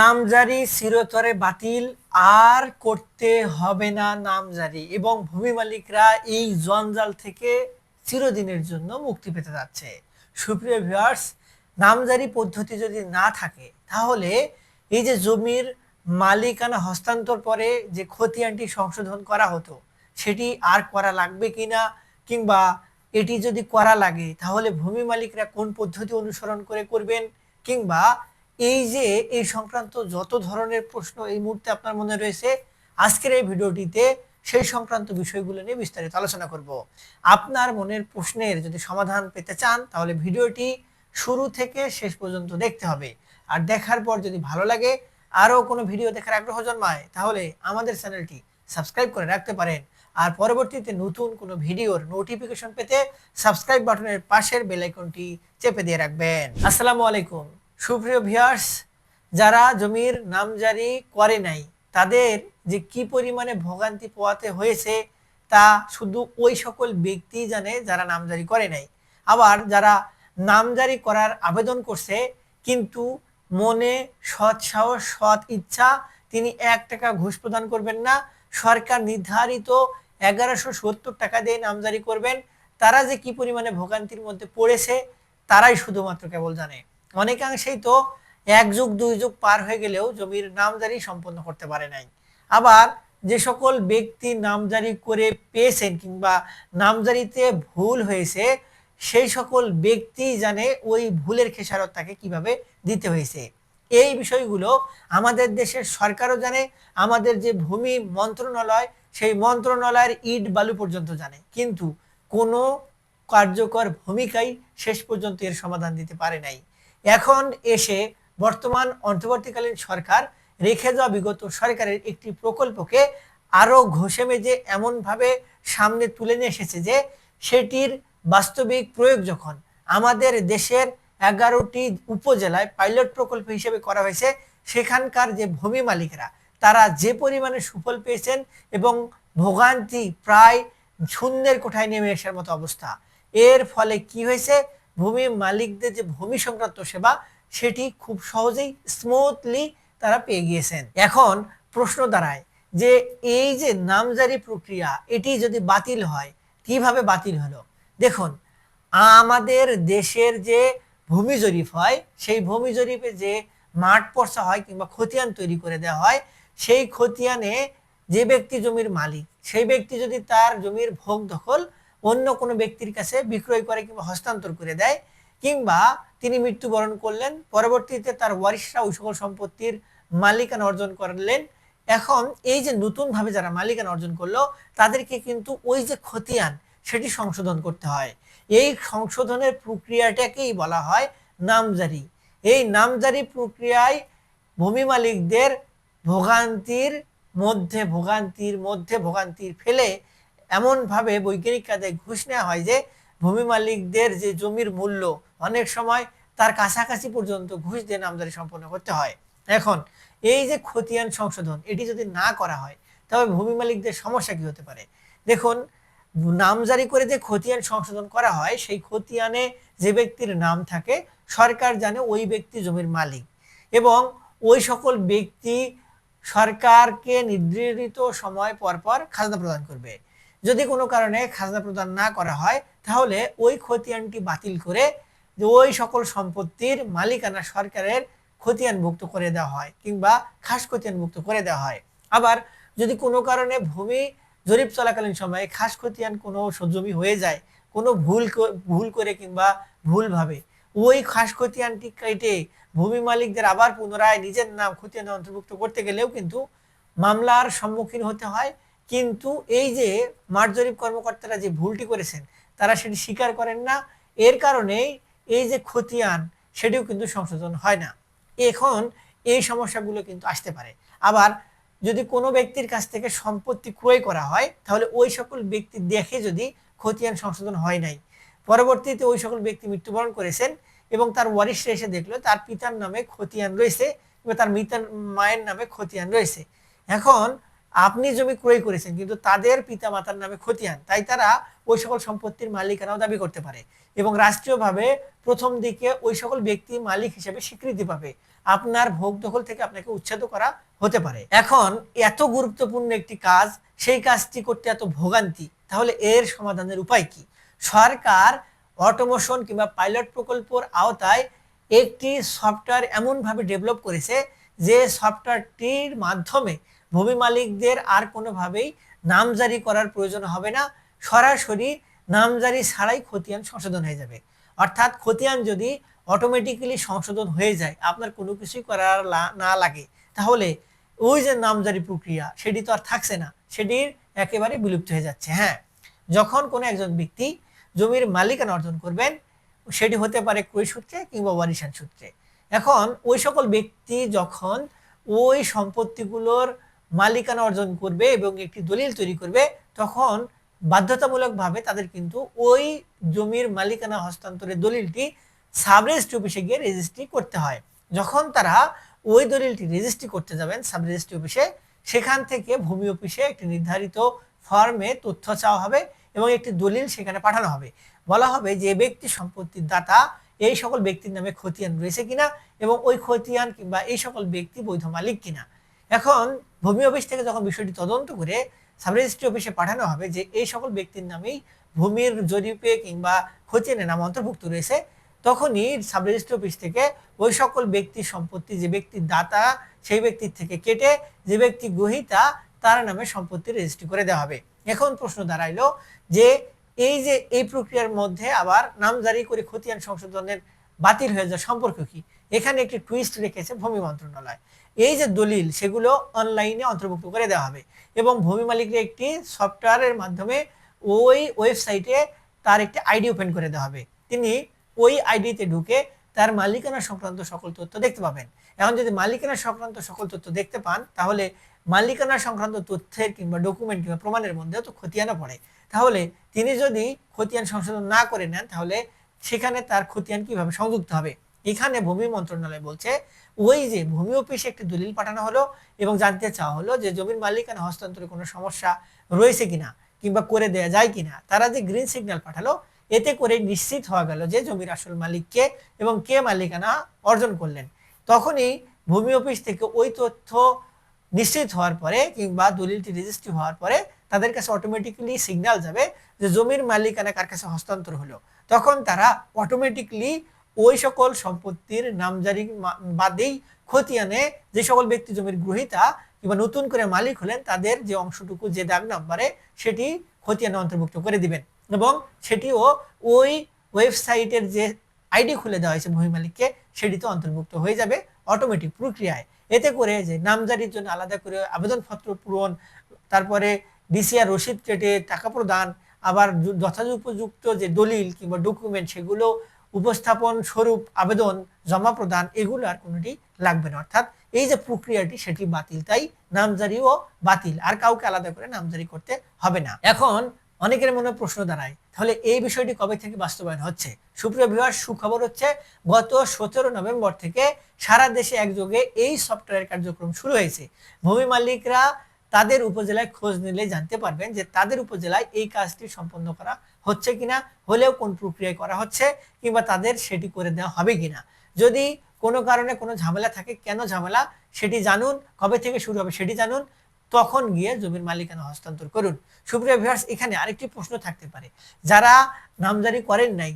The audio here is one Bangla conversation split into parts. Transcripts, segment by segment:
নামজারি চিরতরে বাতিল আর করতে হবে না নামজারি এবং ভূমি মালিকরা এই জঞ্জাল থেকে চিরদিনের জন্য মুক্তি পেতে যাচ্ছে। সুপ্রিয় ভিউয়ার্স নামজারি পদ্ধতি যদি না থাকে, তাহলে এই যে জমির মালিকানা হস্তান্তর পরে যে খতিয়ানটি সংশোধন করা হতো, সেটি আর করা লাগবে কিনা কিংবা এটি যদি করা লাগে, তাহলে ভূমি মালিকরা কোন পদ্ধতি অনুসরণ করে করবেন কিংবা এই যে এই সংক্রান্ত যত ধরনের প্রশ্ন এই মুহূর্তে আপনার মনে রয়েছে, আজকের এই ভিডিওটিতে সেই সংক্রান্ত বিষয়গুলো নিয়ে বিস্তারিত আলোচনা করব। আপনার মনের প্রশ্নের যদি সমাধান পেতে চান, তাহলে ভিডিওটি শুরু থেকে শেষ পর্যন্ত দেখতে হবে। আর দেখার পর যদি ভালো লাগে, আরও কোনো ভিডিও দেখার আগ্রহ জন্মায়, তাহলে আমাদের চ্যানেলটি সাবস্ক্রাইব করে রাখতে পারেন। আর পরবর্তীতে নতুন কোনো ভিডিওর নোটিফিকেশন পেতে সাবস্ক্রাইব বাটনের পাশের বেল আইকনটি চেপে দিয়ে রাখবেন। আসসালামু আলাইকুম। সুপ্রিয় ভিউয়ার্স, যারা জমির নামজারি করে নাই, তাদের যে কি পরিমাণে ভোগান্তি পোয়াতে হয়েছে, তা শুধু ওই সকল ব্যক্তি জানে যারা নামজারি করে নাই। আবার যারা নামজারি করার আবেদন করছে, কিন্তু মনে সৎ সাহস, সৎ ইচ্ছা, তিনি এক টাকা ঘুষ প্রদান করবেন না, সরকার নির্ধারিত এগারোশো সত্তর টাকা দিয়ে নামজারি করবেন, তারা যে কি পরিমাণে ভোগান্তির মধ্যে পড়েছে, তারাই শুধুমাত্র কেবল জানে। অনেকাংশেই তো এক যুগ, দুই যুগ পার হয়ে গেলেও জমির নামজারি সম্পন্ন করতে পারে নাই। আবার যে সকল ব্যক্তি নামজারি করে পেয়েছেন কিংবা নামজারিতে ভুল হয়েছে, সেই সকল ব্যক্তি জানে ওই ভুলের খেসারত তাকে কীভাবে দিতে হয়েছে। এই বিষয়গুলো আমাদের দেশের সরকারও জানে, আমাদের যে ভূমি মন্ত্রণালয়, সেই মন্ত্রণালয়ের ইট বালু পর্যন্ত জানে। কিন্তু কোনো কার্যকর ভূমিকাই শেষ পর্যন্ত এর সমাধান দিতে পারে নাই। এখন এসে বর্তমান অন্তর্বর্তীকালীন সরকার রেখে যাওয়া বিগত সরকারের একটি প্রকল্পকে আরও ঘষে মেজে এমনভাবে সামনে তুলে নিয়ে এসেছে যে সেটির বাস্তবিক প্রয়োগ যখন আমাদের দেশের এগারোটি উপজেলায় পাইলট প্রকল্প হিসেবে করা হয়েছে, সেখানকার যে ভূমি মালিকরা, তারা যে পরিমাণে সুফল পেয়েছেন এবং ভোগান্তি প্রায় শূন্যের কোঠায় নেমে আসার মতো অবস্থা। এর ফলে কি হয়েছে? ভূমি মালিকদের যে ভূমি সংক্রান্ত সেবা, সেটি খুব সহজেই স্মুথলি তারা পেয়ে গিয়েছেন। এখন প্রশ্ন দাঁড়ায় যে এই যে নামজারি প্রক্রিয়া, এটি যদি বাতিল হয়, কীভাবে বাতিল হলো? দেখুন, আমাদের দেশের যে ভূমি জরিপ হয়, সেই ভূমি জরিপে যে মাঠ পর্চা হয় কিংবা খতিয়ান তৈরি করে দেওয়া হয়, সেই খতিয়ানে যে ব্যক্তি জমির মালিক, সেই ব্যক্তি যদি তার জমির ভোগ দখল অন্য কোনো ব্যক্তির কাছে বিক্রয় করে কিংবা হস্তান্তর করে দেয়, কিংবা তিনি মৃত্যুবরণ করলেন, পরবর্তীতে তার ওয়ারিশরা ওই সকল সম্পত্তির মালিকানা অর্জন করলেন। এখন এই যে নতুনভাবে যারা মালিকানা অর্জন করল, তাদেরকে কিন্তু ওই যে খতিয়ান, সেটি সংশোধন করতে হয়। এই সংশোধনের প্রক্রিয়াটাকেই বলা হয় নামজারি। এই নামজারি প্রক্রিয়ায় ভূমি মালিকদের ভোগান্তির মধ্যে ভোগান্তির মধ্যে ভোগান্তির ফেলে এমনভাবে বৈজ্ঞানিক কাজে ঘুষ নেওয়া হয় যে ভূমি মালিকদের যে জমির মূল্য, অনেক সময় তার কাছাকাছি পর্যন্ত ঘুষ দিয়ে নামজারি সম্পন্ন করতে হয়। এখন, এই যে খতিয়ান সংশোধন, এটি যদি না করা হয়, তবে ভূমি মালিকদের সমস্যা কি হতে পারে? দেখুন, নামজারি করে যে খতিয়ান সংশোধন করা হয়, সেই খতিয়ানে যে ব্যক্তির নাম থাকে, সরকার জানে ওই ব্যক্তি জমির মালিক এবং ওই সকল ব্যক্তি সরকারকে নির্ধারিত সময় পর পর খাজনা প্রদান করবে। যদি কোনো কারণে খাজনা প্রদান না করা হয়, তাহলে ওই খতিয়ানটি বাতিল করে যে ওই সকল সম্পত্তির মালিকানা সরকারের খতিয়ানভুক্ত করে দেওয়া হয় কিংবা খাস খতিয়ানভুক্ত করে দেওয়া হয়। আবার যদি কোনো কারণে ভূমি জরিপ চলাকালীন সময়ে খাস খতিয়ান কোনো জমি হয়ে যায়, কোনো ভুল ভুল করে কিংবা ভুলভাবে, ওই খাস খতিয়ানটি কেটে ভূমি মালিকদের আবার পুনরায় নিজের নাম খতিয়ানে অন্তর্ভুক্ত করতে গেলেও কিন্তু মামলার সম্মুখীন হতে হয় কিন্তু এই যে মাঠ জরিপ কর্মকর্তারা যে ভুলটি করেছেন, তারা সেটি স্বীকার করেন না। এর কারণেই এই যে খতিয়ান, সেটিও কিন্তু সংশোধন হয় না। এখন এই সমস্যাগুলো কিন্তু আসতে পারে। আবার যদি কোনো ব্যক্তির কাছ থেকে সম্পত্তি ক্রয় করা হয়, তাহলে ওই সকল ব্যক্তি দেখে যদি খতিয়ান সংশোধন হয় নাই। পরবর্তীতে ওই সকল ব্যক্তি মৃত্যুবরণ করেছেন এবং তার ওয়ারিশরা এসে দেখল, তার পিতার নামে খতিয়ান রয়েছে এবং তার মিতার মায়ের নামে খতিয়ান রয়েছে। এখন আপনি জমি ক্রয় করেছেন, কিন্তু তাদের পিতা মাতার নামে খতিয়ান তাই তারা ওই সকল সম্পত্তির মালিকানাও দাবি করতে পারে এবং রাষ্ট্রীয়ভাবে প্রথম দিকে ওই সকল ব্যক্তি মালিক হিসেবে স্বীকৃতি পাবে। আপনার ভোগ দখল থেকে আপনাকে উচ্ছেদ করা হতে পারে। এখন এত গুরুত্বপূর্ণ একটি কাজ, সেই কাজটি করতে এত ভোগান্তি, তাহলে এর সমাধানের উপায় কি? সরকার অটোমোশন কিংবা পাইলট প্রকল্পর আওতায় একটি সফটওয়্যার এমনভাবে ডেভেলপ করেছে যে সফটওয়্যারটির মাধ্যমে ভূমি মালিকদের আর কোনোভাবেই নামজারি করার প্রয়োজন হবে না। সরাসরি নামজারি ছাড়াই খতিয়ান সংশোধন হয়ে যাবে। অর্থাৎ খতিয়ান যদি অটোমেটিক্যালি সংশোধন হয়ে যায়, আপনার কোনো কিছুই করার না লাগে, তাহলে ওই যে নামজারি প্রক্রিয়া, সেটি তো আর থাকছে না, সেটির একেবারে বিলুপ্ত হয়ে যাচ্ছে হ্যাঁ। যখন কোনো একজন ব্যক্তি জমির মালিকানা অর্জন করবেন, সেটি হতে পারে ক্রয় সূত্রে কিংবা ওয়ারিশান সূত্রে। এখন ওই সকল ব্যক্তি যখন ওই সম্পত্তিগুলোর মালিকানা অর্জন করবে এবং একটি দলিল তৈরি করবে, তখন বাধ্যতামূলকভাবে তাদের কিন্তু ওই জমির মালিকানা হস্তান্তরের দলিলটি সাব রেজিস্ট্রি অফিসে গিয়ে রেজিস্ট্রি করতে হয়। যখন তারা ওই দলিলটি রেজিস্ট্রি করতে যাবেন সাব রেজিস্ট্রি অফিসে, সেখান থেকে ভূমি অফিসে একটি নির্ধারিত ফর্মে তথ্য চাওয়া হবে এবং একটি দলিল সেখানে পাঠানো হবে। বলা হবে যে, ব্যক্তি সম্পত্তির দাতা, এই সকল ব্যক্তির নামে খতিয়ান রয়েছে কিনা এবং ওই খতিয়ান কিংবা এই সকল ব্যক্তি বৈধ মালিক কিনা? এখন ভূমি অফিস থেকে যখন বিষয়টি তদন্ত করে সাব রেজিস্ট্রি অফিসে পাঠানো হবে যে এই সকল ব্যক্তির নামেই ভূমির জরিপে কিংবা খতিয়ানের নাম অন্তর্ভুক্ত রয়েছে, তখনই সাব রেজিস্ট্রি অফিস থেকে ওই সকল ব্যক্তির সম্পত্তি, যে ব্যক্তির দাতা সেই ব্যক্তির থেকে কেটে যে ব্যক্তি গ্রহিতা তার নামে সম্পত্তি রেজিস্ট্রি করে দেওয়া হবে। এখন প্রশ্ন দাঁড়াইলো যে এই যে এই প্রক্রিয়ার মধ্যে আবার নামজারি করে খতিয়ান সংশোধনের বাতিল হয়ে যাওয়ার সম্পর্ক কি? এখানে একটি টুইস্ট রেখেছে ভূমি মন্ত্রণালয়। এই যে দলিল, সেগুলো অনলাইনে অন্তর্ভুক্ত করে দেওয়া হবে এবং ভূমি মালিকের একটি সফটওয়্যারের মাধ্যমে ওই ওয়েবসাইটে তার একটি আইডি ওপেন করে দেওয়া হবে। তিনি ওই আইডিতে ঢুকে তার মালিকানা সংক্রান্ত সকল তথ্য দেখতে পাবেন। এখন যদি মালিকানা সংক্রান্ত সকল তথ্য দেখতে পান, তাহলে মালিকানা সংক্রান্ত তথ্যের কিংবা ডকুমেন্ট কিংবা প্রমাণের মধ্যে তো খতিয়ানও পড়ে। তাহলে তিনি যদি খতিয়ান সংশোধন না করে নেন, তাহলে সেখানে তার খতিয়ান কীভাবে সংযুক্ত হবে? এখানে ভূমি মন্ত্রণালয় বলছে, ওই যে ভূমি অফিসে একটি দলিল পাঠানো হলো এবং জানতে চাওয়া হলো যে জমির মালিকানা হস্তান্তরে কোনো সমস্যা রয়েছে কিনা কিংবা করে দেয়া যায় কিনা। তারা যে গ্রিন সিগন্যাল পাঠালো, এতে করে নিশ্চিত হওয়া গেল যে জমির আসল মালিক কে এবং কে মালিকানা অর্জন করলেন। তখনই ভূমি অফিস থেকে ওই তথ্য নিশ্চিত হওয়ার পরে কিংবা দলিলটি রেজিস্ট্রি হওয়ার পরে তাদের কাছে অটোমেটিক্যালি সিগন্যাল যাবে যে জমির মালিকানা কার কাছে হস্তান্তর হলো। তখন তারা অটোমেটিকলি ওই সকল সম্পত্তির নামজারি বাদেই খতিয়ানে যে সকল ব্যক্তি জমির গ্রহীতা কিংবা নতুন করে মালিক হলেন, তাদের যে অংশটুকু যে দাগ নাম্বারে সেটি খতিয়ানে অন্তর্ভুক্ত করে দিবেন। এবং সেটিও ওই ওয়েবসাইটের যে আইডি খুলে দেওয়া হয়েছে ভূমি মালিককে, সেটিতে অন্তর্ভুক্ত হয়ে যাবে অটোমেটিক প্রক্রিয়ায়। এতে করে যে নামজারির জন্য আলাদা করে আবেদনপত্র পূরণ, তারপরে ডিসিআর রসিদ কেটে টাকা প্রদান আবার যথাযথোপযুক্ত যে দলিল কিংবা ডকুমেন্ট সেগুলো উপস্থাপন স্বরূপ আবেদন জমা প্রদান, এগুলো আর কোনোটি লাগবে না। অর্থাৎ এই যে প্রক্রিয়াটি সেটি বাতিল, তাই নামজারিও বাতিল। আর কাউকে আলাদা করে নামজারি করতে হবে না। এখন অনেকের মনে প্রশ্ন দাঁড়ায়, তাহলে এই বিষয়টি কবে থেকে বাস্তবায়ন হচ্ছে? সুপ্রিয় বিভাগ সুখবর হচ্ছে গত সতেরো নভেম্বর থেকে সারা দেশে একযোগে এই সফটওয়্যার কার্যক্রম শুরু হয়েছে। ভূমি মালিকরা তাদের উপজেলায় খোঁজ নিলে জানতে পারবেন যে তাদের উপজেলায় এই কাজটি সম্পন্ন করা হচ্ছে কিনা, হলেও কোন প্রক্রিয়ায় করা হচ্ছে কিংবা তাদের সেটি করে দেওয়া হবে কিনা। যদি কোনো কারণে কোনো ঝামেলা থাকে, কেন ঝামেলা, সেটি জানুন, কবে থেকে শুরু হবে সেটি জানুন, তখন গিয়ে জমির মালিকানা হস্তান্তর করুন। সুপ্রিয় ভিউয়ার্স, এখানে আরেকটি প্রশ্ন থাকতে পারে। যারা নামজারি করেন নাই,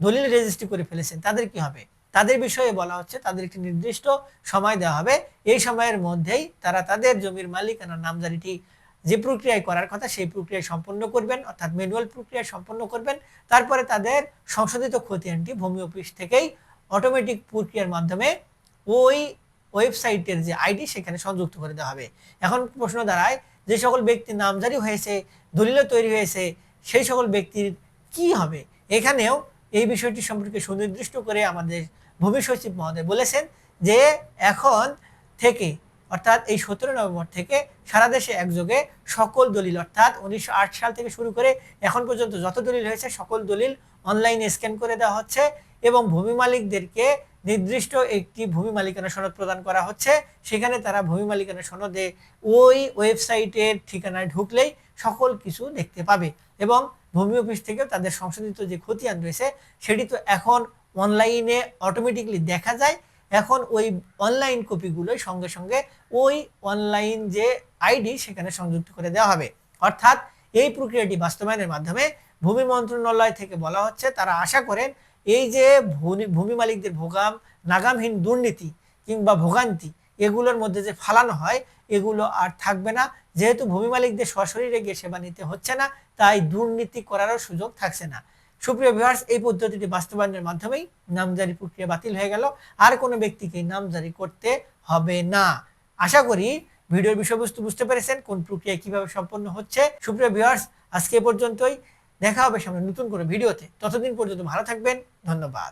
দলিল রেজিস্ট্রি করে ফেলেছেন, তাদের কি হবে? তাদের বিষয়ে বলা হচ্ছে, তাদের একটি নির্দিষ্ট সময় দেওয়া হবে। এই সময়ের মধ্যেই তারা তাদের জমির মালিকানা নামজারিটি যে প্রক্রিয়ায় করার কথা, সেই প্রক্রিয়া সম্পন্ন করবেন, অর্থাৎ ম্যানুয়াল প্রক্রিয়া সম্পন্ন করবেন। তারপরে তাদের সংশোধিত খতিয়ানটি ভূমি অফিস থেকেই অটোমেটিক প্রক্রিয়ার মাধ্যমে ওই ওয়েবসাইটের যে আইডি সেখানে সংযুক্ত করে দেওয়া হবে। এখন প্রশ্ন দাঁড়ায়, যে সকল ব্যক্তির নামজারি হয়েছে দলিল তৈরি হয়েছে, সেই সকল ব্যক্তির কি হবে? এখানেও এই বিষয়টি সম্পর্কে সুনির্দিষ্ট করে আমাদের ভূমি সচিব মহোদয় বলেছেন যে এখন থেকে, অর্থাৎ এই সতেরো নভেম্বর থেকে সারা দেশে একযোগে সকল দলিল, অর্থাৎ উনিশশো আট সাল থেকে শুরু করে এখন পর্যন্ত যত দলিল হয়েছে, সকল দলিল অনলাইনে স্ক্যান করে দেওয়া হচ্ছে এবং ভূমি মালিকদেরকে নির্দিষ্ট একটি ভূমি মালিকানা সনদ প্রদান করা হচ্ছে। সেখানে তারা ভূমি মালিকানা সনদে ওই ওয়েবসাইটের ঠিকানায় ঢুকলেই সকল কিছু দেখতে পাবে এবং ভূমি অফিস থেকেও তাদের সংশোধিত যে খতিয়ান রয়েছে, সেটি তো এখন অনলাইনে অটোমেটিকলি দেখা যায়, এখন ওই অনলাইন কপিগুলোই সঙ্গে সঙ্গে ওই অনলাইন যে আইডি সেখানে সংযুক্ত করে দেওয়া হবে। অর্থাৎ এই প্রক্রিয়াটি বাস্তবায়নের মাধ্যমে ভূমি মন্ত্রণালয় থেকে বলা হচ্ছে, তারা আশা করেন এই যে ভূমি মালিকদের ভোগাম, নাগামহীন দুর্নীতি কিংবা ভোগান্তি, এগুলোর মধ্যে যে ফালানো হয়, এগুলো আর থাকবে না। যেহেতু ভূমি মালিকদের সশরীরে গিয়ে সেবা নিতে হচ্ছে না, তাই দুর্নীতি করারও সুযোগ থাকছে না। সুপ্রিয় ভিউয়ার্স এই পদ্ধতিটি বাস্তবায়নের মাধ্যমেই নামজারি প্রক্রিয়া বাতিল হয়ে গেল। আর কোনো ব্যক্তিকে নামজারি করতে হবে না। আশা করি ভিডিওর বিষয়বস্তু বুঝতে পেরেছেন, কোন প্রক্রিয়া কীভাবে সম্পন্ন হচ্ছে। সুপ্রিয় ভিউয়ার্স আজকে পর্যন্তই। দেখা হবে সামনে নতুন করে ভিডিওতে। ততদিন পর্যন্ত ভালো থাকবেন। ধন্যবাদ।